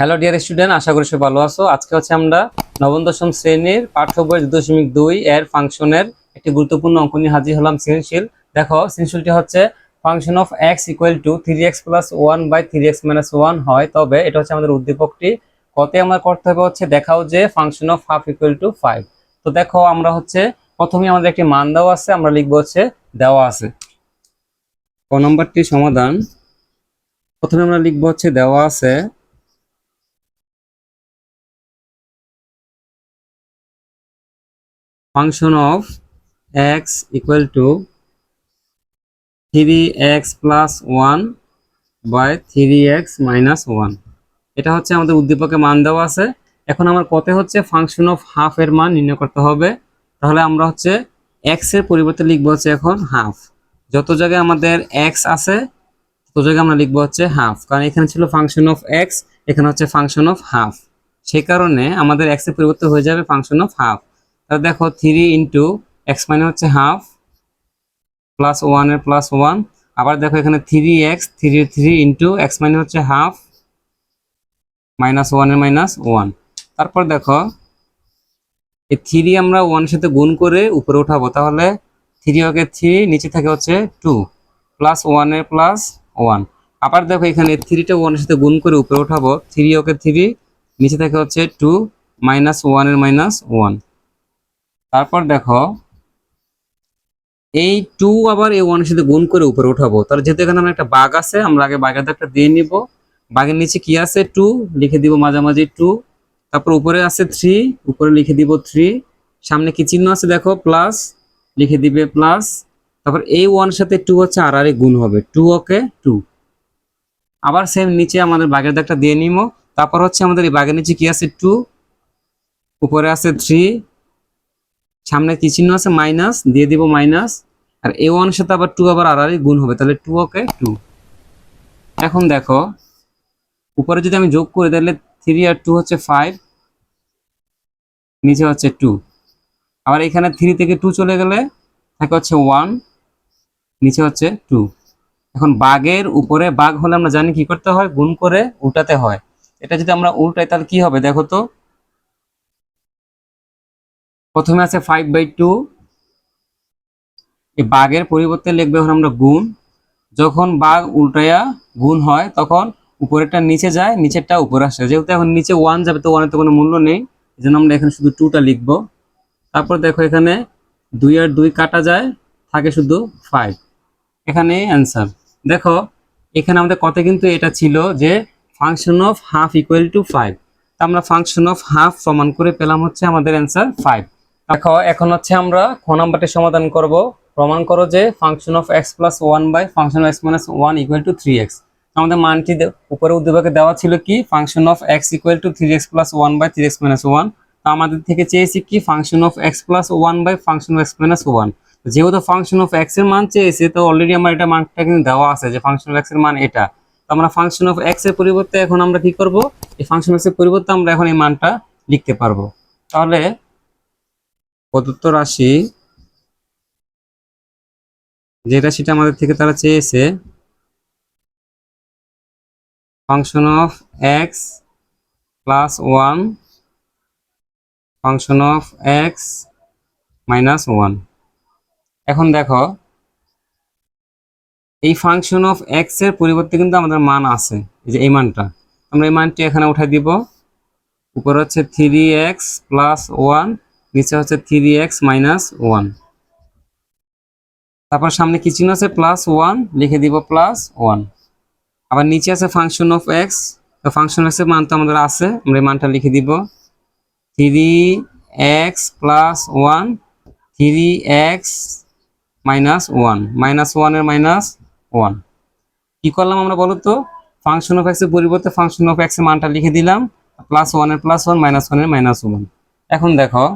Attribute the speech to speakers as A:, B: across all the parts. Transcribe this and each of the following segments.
A: Hello dear student আশা করি সবাই ভালো আছো। আজকে হচ্ছে আমরা নবম, দশম শ্রেণির পাঠ্য বই দশমিক দুই এর ফাংশনের একটি গুরুত্বপূর্ণ অঙ্ক নিয়ে হাজির হলাম সৃজনশীল। দেখো, সৃজনশীলটি হচ্ছে function of X equal to three X plus one by three X minus one হয়। তবে এটা হচ্ছে আমাদের উদ্দীপকটি। কতে আমরা করতে হবে হচ্ছে দেখাও যে function of half equal to five তো দেখো, আমরা হচ্ছে প্রথমে আমাদের একটি মান দেওয়া আছে, আমরা লিখব হচ্ছে দেওয়া আছে। ক নম্বরটি সমাধান। প্রথমে আমরা লিখব হচ্ছে দেওয়া আছে function of x equal to 3x plus 1 by 3x minus 1 এটা হচ্ছে আমাদের উদ্দীপকে মান দেওয়া আছে। এখন আমার কতে হচ্ছে ফাংশন অফ হাফ এর মান নির্ণয় করতে হবে। তাহলে আমরা হচ্ছে x এর পরিবর্তে লিখব হচ্ছে এখন হাফ যত জায়গায় আমাদের x আছে, তত জায়গায় আমরা লিখব হচ্ছে হাফ কারণ এখানে ছিল ফাংশন অফ x, এখানে হচ্ছে ফাংশন অফ হাফ সেই কারণে আমাদের x এর পরিবর্তে হয়ে যাবে ফাংশন অফ হাফ তাহলে দেখো থ্রি ইন্টু এক্স মানে হচ্ছে হাফ প্লাস ওয়ানের প্লাস ওয়ান আবার দেখো এখানে three X three three into X মানে হচ্ছে হাফ মাইনাস ওয়ানের মাইনাস ওয়ান তারপর দেখো, এই থ্রি আমরা ওয়ানের সাথে গুণ করে উপরে উঠাবো, তাহলে থ্রি ওকে থ্রি নিচে থাকে হচ্ছে টু প্লাস ওয়ানের প্লাস ওয়ান আবার দেখো এখানে থ্রিটা ওয়ানের সাথে গুণ করে উপরে উঠাবো থ্রি ওকে থ্রি নিচে থাকে হচ্ছে টু মাইনাস ওয়ানের মাইনাস ওয়ান তারপর দেখো, এই টু আবার এই ওয়ানের সাথে গুণ করে উপরে উঠাবো। তাহলে যেহেতু এখানে আমরা একটা বাঘ আছে, আমরা আগে বাঘের দাগটা দিয়ে নিব। বাঘের নিচে কি আছে? টু লিখে দিব মাঝামাঝি টু তারপর উপরে আছে থ্রি উপরে লিখে দিব থ্রি সামনে কি চিহ্ন আছে দেখো? প্লাস লিখে দিবে প্লাস তারপর এই ওয়ান সাথে টু হচ্ছে আর আর গুণ হবে। টু ওকে টু আবার সেম নিচে আমাদের বাঘের দাগটা দিয়ে নিব। তারপর হচ্ছে আমাদের এই বাঘের নিচে কি আছে? টু উপরে আছে থ্রি সামনে কি চিহ্ন আছে? মাইনাস, দিয়ে দিব মাইনাস। আর এ ওয়ান সাথে আবার টু আবার আর গুণ হবে, তাহলে টু ওকে টু এখন দেখো, উপরে যদি আমি যোগ করি, তাহলে থ্রি আর টু হচ্ছে ফাইভ নিচে হচ্ছে টু আবার এখানে থ্রি থেকে টু চলে গেলে, থাকে হচ্ছে ওয়ান নিচে হচ্ছে টু এখন বাঘের উপরে, বাঘ হলে আমরা জানি কি করতে হয়? গুণ করে উল্টাতে হয়। এটা যদি আমরা উল্টাই, তাহলে কি হবে? দেখো তো প্রথমে আছে ফাইভ বাই টু এই বাঘের পরিবর্তে লিখবে এখন আমরা গুণ। যখন বাঘ উল্টাইয়া গুণ হয়, তখন উপরেরটা নিচে যায়, নিচেরটা উপরে আসে। যেহেতু এখন নিচে ওয়ান যাবে, তো ওয়ানের তো কোনো মূল্য নেই। এই জন্য আমরা এখানে শুধু টুটা লিখব। তারপর দেখো এখানে দুই আর দুই কাটা যায়, থাকে শুধু ফাইভ এখানে অ্যান্সার দেখো, এখানে আমাদের কথা কিন্তু এটা ছিল যে function of half equal to five তা আমরা ফাংশন অফ হাফ সমান করে পেলাম হচ্ছে আমাদের অ্যান্সার ফাইভ দেখো এখন হচ্ছে আমরা খ নাম্বারটি সমাধান করব। প্রমাণ করো যে function of X plus one by function of X minus one equal to three X আমাদের মানটি উপরে উদ্দীপকে দেওয়া ছিল কি? Function of X equal to three X plus one by three X minus one তো আমাদের থেকে চেয়েছি কি? Function of X plus one by function of X minus one যেহেতু ফাংশন অফ এক্সের মান চেয়েছে, তো অলরেডি আমার এটা মানটা কিন্তু দেওয়া আছে যে ফাংশন অফ এক্সের মান এটা। তো আমরা ফাংশন অফ এক্সের পরিবর্তে এখন আমরা কি করব? এই ফাংশন এক্সের পরিবর্তে আমরা এখন এই মানটা লিখতে পারব। তাহলে প্রদত্ত রাশি, যে রাশিটা আমাদের থেকে তারা চেয়েছে function of X plus one function of X minus one এখন দেখো, এই ফাংশন অফ এক্সের পরিবর্তে কিন্তু আমাদের মান আছে, এই যে এই মানটা। আমরা এই মানটি এখানে উঠাই দিব, উপরে হচ্ছে থ্রি এক্স প্লাস ওয়ান নিচে হচ্ছে থ্রি এক্স মাইনাস ওয়ান তারপর সামনে কি চিহ্ন আছে? প্লাস ওয়ান লিখে দিব প্লাস ওয়ান আবার নিচে আছে ফাংশন অফ এক্স তো ফাংশন এর মান তো আমাদের আছে। আমরা এই মানটা লিখে দিব। Three X plus one three X minus one minus ওয়ানের মাইনাস ওয়ান কি করলাম আমরা বলো তো? ফাংশন অফ এক্সের পরিবর্তে ফাংশন অফ এক্সের মানটা লিখে দিলাম। প্লাস ওয়ানের প্লাস ওয়ান মাইনাস ওয়ানের মাইনাস ওয়ান এখন দেখো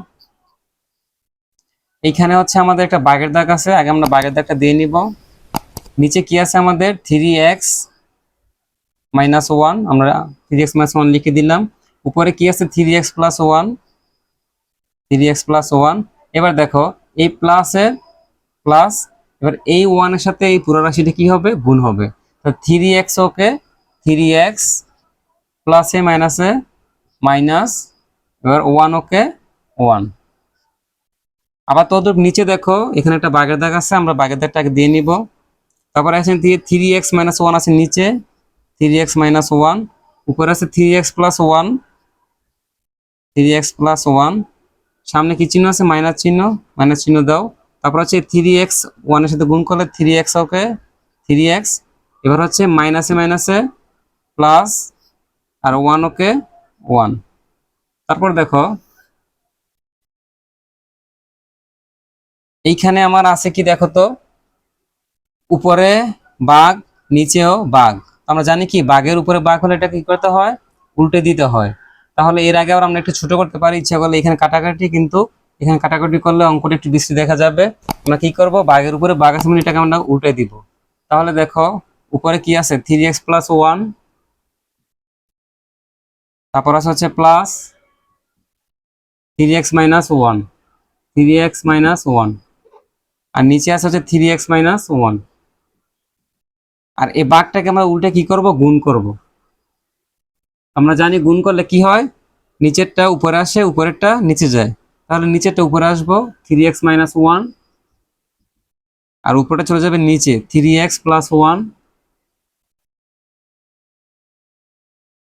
A: এইখানে হচ্ছে আমাদের একটা বাগের দাগ আছে, আগে আমরা বাগের দাগটা দিয়ে নিব। নিচে কি আছে আমাদের? থ্রি এক্স মাইনাস ওয়ান আমরা থ্রি এক্স মাইনাস ওয়ান লিখে দিলাম। উপরে কি আছে? Three X plus one three X plus one এবার দেখো, এই প্লাসের প্লাস এবার এই ওয়ানের সাথে এই পুরো রাশিটা কি হবে? গুণ হবে। তো three X okay three X প্লাসে মাইনাসে মাইনাস এবার ওয়ান ওকে ওয়ান আবার তদুপ নিচে দেখো, এখানে একটা বাগের দাগ আছে, আমরা বাগের দাগটাকে দিয়ে নিব। তারপর আছে থ্রি এক্স মাইনাস ওয়ান আছে নিচে থ্রি এক্স মাইনাস ওয়ান উপরে আছে three X plus one three X plus one সামনে কি চিহ্ন আছে? মাইনাস চিহ্ন মাইনাস চিহ্ন দাও। তারপর হচ্ছে থ্রি এক্স ওয়ানের সাথে গুণ করলে three X okay three X এবার হচ্ছে মাইনাসে মাইনাসে প্লাস আর ওয়ান ওকে ওয়ান তারপর দেখো এইখানে আমার আছে কি দেখো তো? উপরে বাঘ, নিচেও বাঘ। আমরা জানি কি, বাঘের উপরে বাঘ হলে এটা কি করতে হয়? উল্টে দিতে হয়। তাহলে এর আগে আবার আমরা একটু ছোট করতে পারি, ইচ্ছা করলে এখানে কাটাকাটি, কিন্তু এখানে কাটাকাটি করলে অঙ্কটা একটু বৃষ্টি দেখা যাবে। আমরা কি করব? বাঘের উপরে বাঘ আছে মানে এটাকে আমরা উল্টে দিব। তাহলে দেখো, উপরে কি আছে? থ্রি এক্স প্লাস ওয়ান তারপর আছে হচ্ছে plus three X minus one three X minus one আর নিচে আছে হচ্ছে থ্রি এক্স মাইনাস ওয়ান আর এই বাঘটাকে আমরা উল্টে কি করব? গুণ করব। আমরা জানি গুণ করলে কি হয়? নিচেরটা উপরে আসে, উপরেরটা নিচে যায়। তাহলে নিচেরটা উপরে আসব থ্রি এক্স মাইনাস ওয়ান আর উপরটা চলে যাবে নিচে three X plus one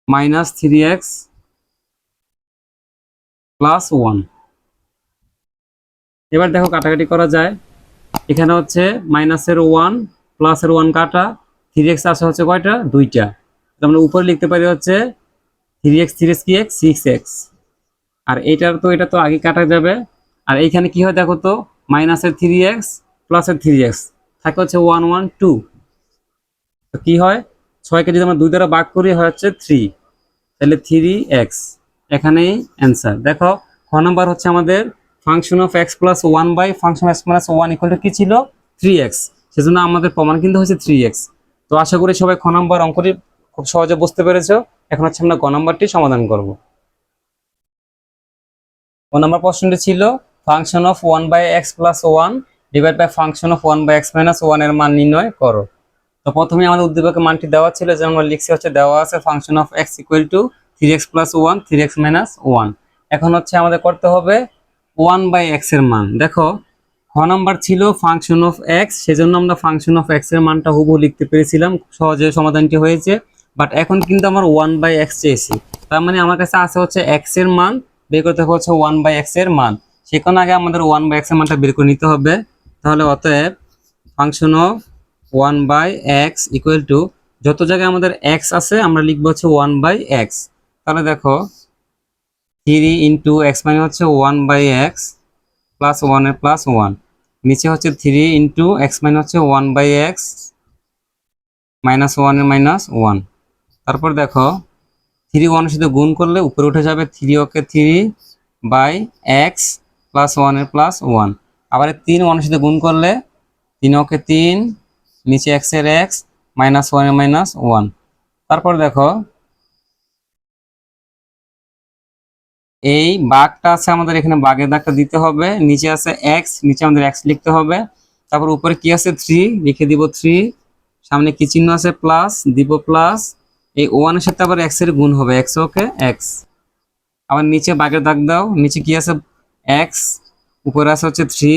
A: minus three X plus one এবার দেখো কাটাকাটি করা যায়। এখানে হচ্ছে মাইনাসের ওয়ান প্লাসের ওয়ান কাটা থ্রি এক্স আসে হচ্ছে কয়টা? দুইটা। আমরা উপরে লিখতে পারি হচ্ছে থ্রি এক্স থ্রি এক্স কি এক্স সিক্স এক্স আর এইটার তো, এটা তো আগে কাটা যাবে। আর এইখানে কি হয় দেখো তো? মাইনাসের থ্রি এক্স প্লাসের থ্রি এক্স থাকে হচ্ছে ওয়ান ওয়ান টু তো কি হয়? ছয়কে যদি আমরা দুই দ্বারা ভাগ করি, হয় হচ্ছে থ্রি তাহলে থ্রি এক্স এখানেই অ্যান্সার দেখো, খ নাম্বার হচ্ছে আমাদের function of X plus one by function X plus one equal to কি ছিল? থ্রি এক্স সেজন্য আমাদের প্রমাণ কিন্তু হচ্ছে থ্রি এক্স তো আশা করি সবাই খ নাম্বার অঙ্কটি খুব সহজে বুঝতে পেরেছ। এখন হচ্ছে আমরা গ নাম্বারটি সমাধান করব। ক নাম্বার প্রশ্নটি ছিল function of one by x plus one divide by function of one by x minus ওয়ানের মান নির্ণয় করো। তো প্রথমে আমাদের উদ্দীপকের মানটি দেওয়া ছিল যে আমরা লিখছি হচ্ছে দেওয়া আছে function of x equal to three x plus one three x minus one এখন হচ্ছে আমাদের করতে হবে ওয়ান বাই এক্সের মান। দেখো হ নাম্বার ছিল ফাংশন অফ এক্স, সেজন্য আমরা ফাংশন অফ এক্সের মানটা হুবহু লিখতে পেরেছিলাম সহজে সমাধানটি হয়েছে। বাট এখন কিন্তু আমার ওয়ান বাই এক্স চেয়েছি। তার মানে আমার কাছে আছে হচ্ছে এক্সের মান, বের করতে হচ্ছে ওয়ান বাই এক্সের মান। সেখানে আগে আমাদের ওয়ান বাই এক্সের মানটা বের করে নিতে হবে। তাহলে অতএব function of one by x equal to, যত জায়গায় আমাদের এক্স আছে, আমরা লিখব হচ্ছে ওয়ান বাই এক্স। তাহলে দেখো থ্রি ইন্টু এক্স মানে হচ্ছে ওয়ান বাই এক্স প্লাস ওয়ানের প্লাস ওয়ান। নিচে হচ্ছে থ্রি ইন্টু এক্স মানে হচ্ছে ওয়ান বাই এক্স মাইনাস ওয়ানের মাইনাস ওয়ান। তারপর দেখো, থ্রি ওয়ানের সাথে গুণ করলে উপরে উঠে যাবে three okay three by x plus ওয়ানের প্লাস ওয়ান। আবার তিন ওয়ানের সাথে গুণ করলে তিন ওকে তিন, নিচে এক্সের এক্স মাইনাস ওয়ানের মাইনাস ওয়ান। তারপর দেখো এই বাঘটা আছে আমাদের এখানে, বাঘের দাগটা দিতে হবে। নিচে আছে এক্স নিচে আমাদের এক্স লিখতে হবে। তারপর উপরে কি আছে? থ্রি লিখে দিব থ্রি সামনে কি চিহ্ন আছে? প্লাস দিব প্লাস এই ওয়ানের সাথে আবার এক্সের গুণ হবে। এক্স ওকে এক্স আবার নিচে বাঘের দাগ দাও। নিচে কি আছে? এক্স উপরে আছে হচ্ছে থ্রি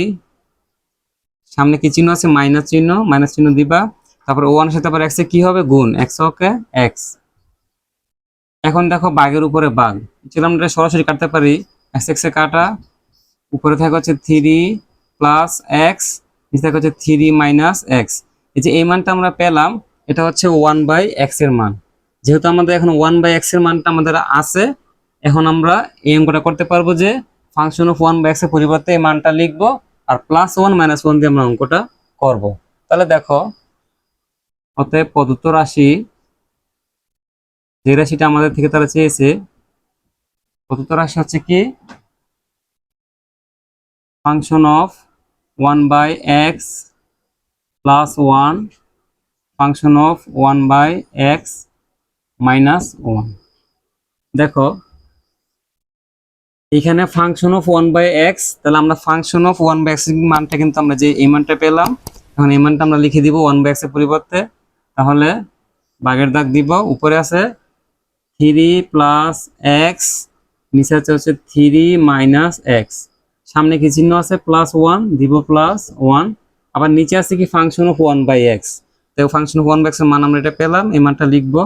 A: সামনে কি চিহ্ন আছে? মাইনাস চিহ্ন। মাইনাস চিহ্ন দিবা। তারপর ওয়ানের সাথে আবার এক্স এ কি হবে? গুণ। এক্স ওকে এক্স এখন দেখো বাঘের উপরে বাঘ। আমরা সরাসরি কাটতে পারি এক্স এক্স এ কাটা। উপরে থাকে হচ্ছে থ্রি প্লাস এক্স নিচে থাকে হচ্ছে থ্রি মাইনাস এক্স এই যে এই মানটা আমরা পেলাম, এটা হচ্ছে ওয়ান বাই এক্সের মান। যেহেতু আমাদের এখন ওয়ান বাই এক্সের মানটা আমাদের আছে, এখন আমরা এই অঙ্কটা করতে পারব যে ফাংশন অফ ওয়ান বাই এক্সের পরিবর্তে এই মানটা লিখব আর প্লাস ওয়ান মাইনাস ওয়ান দিয়ে আমরা অঙ্কটা করব। তাহলে দেখো, অতএব প্রদত্ত রাশি যে রাশিটা আমাদের থেকে তারা চেয়েছে। প্রদত্ত রাশি হচ্ছে কি? Function of one by x plus one function of one by x minus one দেখো, এখানে function of one by x তাহলে আমরা function of one by x মানটা কিন্তু আমরা যে এই মানটা পেলাম, এখন এই মানটা আমরা লিখে দিব ওয়ান বাই এক্সের পরিবর্তে। তাহলে বাগের দাগ দিব, উপরে আছে থ্রি প্লাস এক্স, নিচে আছে হচ্ছে থ্রি মাইনাস এক্স। সামনে কি চিহ্ন আছে? প্লাস ওয়ান, দিব প্লাস ওয়ান। আবার নিচে আছে কি function of one by x? তো ফাংশন অফ ওয়ান বাই এক্সের মান আমরা এটা পেলাম, এই মানটা লিখব।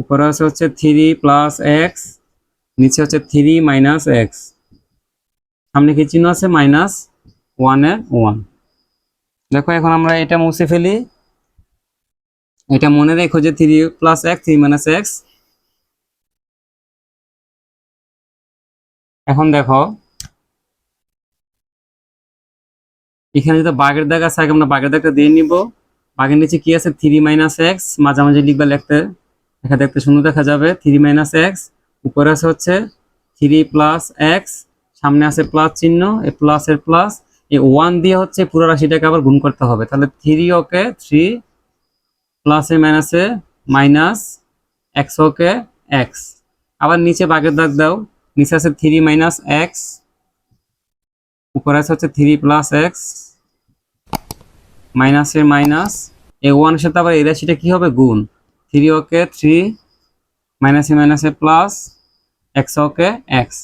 A: উপরে আছে হচ্ছে থ্রি প্লাস এক্স, নিচে হচ্ছে থ্রি মাইনাস এক্স। সামনে কি চিহ্ন আছে? মাইনাস ওয়ানের ওয়ান। দেখো, এখন আমরা এটা মুছে ফেলি। এটা মনে রেখো যে three plus x, three minus x এখন দেখো, এখানে যদি বাঘের দাগ আছে আমরা বাঘের দাগটা দিয়ে নিব। বাঘের নিচে কি আছে? থ্রি মাইনাস এক্স, মাঝামাঝি লিখবা লিখতে। দেখা দেখতে সুন্দর দেখা যাবে। থ্রি মাইনাস এক্স, উপরে আছে হচ্ছে থ্রি প্লাস এক্স, সামনে আছে প্লাস চিহ্ন। এই প্লাস এর প্লাস, এই ওয়ান দিয়ে হচ্ছে পুরো রাশিটাকে আবার গুণ করতে হবে। তাহলে থ্রি ওকে, থ্রি প্লাসে মাইনাসে মাইনাস এক্স ওকে, এক্স। আবার নিচে বাগের দাগ দাও। নিচে আছে থ্রি মাইনাস এক্স উপরে আছে হচ্ছে থ্রি প্লাস এক্স মাইনাসে মাইনাস এ ওয়ানের সাথে আবার এই রাশিটা কি হবে? গুণ। থ্রি ওকে থ্রি মাইনাসে মাইনাসে প্লাস এক্স ওকে এক্স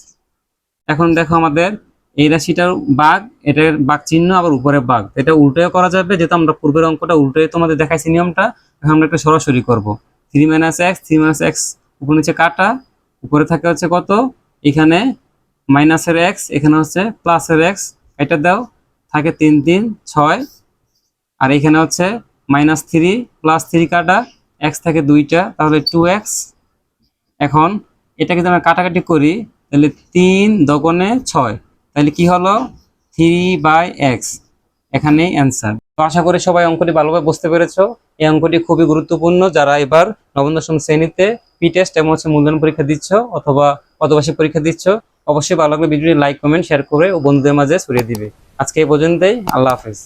A: এখন দেখো আমাদের এই রাশিটার বাঘ, এটার বাঘ চিহ্ন, আবার উপরে বাঘ। এটা উল্টে করা যাবে, যেহেতু আমরা পূর্বের অঙ্কটা উল্টে তোমাদের দেখাইছি নিয়মটা, এখন আমরা একটা সরাসরি করব। Three minus x three minus x উপর নিচে কাটা, উপরে থাকে হচ্ছে কত? এখানে মাইনাসের এক্স এখানে হচ্ছে প্লাসের এক্স এটা দাও, থাকে তিন তিন, ছয়, আর এখানে হচ্ছে মাইনাস থ্রি, প্লাস থ্রি কাটা এক্স থাকে দুইটা, তাহলে টু এক্স এখন এটাকে যদি আমরা কাটাকাটি করি, তাহলে তিন দগনে ছয়, তাহলে কি হলো? থ্রি বাই এক্স এখানেই অ্যান্সার। তো আশা করি সবাই অঙ্কটি ভালোভাবে বুঝতে পেরেছ। এই অঙ্কটি খুবই গুরুত্বপূর্ণ। যারা এবার নবম দশম শ্রেণীতে পি টেস্ট এবং হচ্ছে মূল্যায়ন পরীক্ষা দিচ্ছ, অথবা পদবার্ষিক পরীক্ষা দিচ্ছ? অবশ্যই ভালো লাগলে ভিডিওটি লাইক, কমেন্ট শেয়ার করে ও বন্ধুদের মাঝে ছড়িয়ে দিবে। আজকে এই পর্যন্তই, আল্লাহ হাফেজ।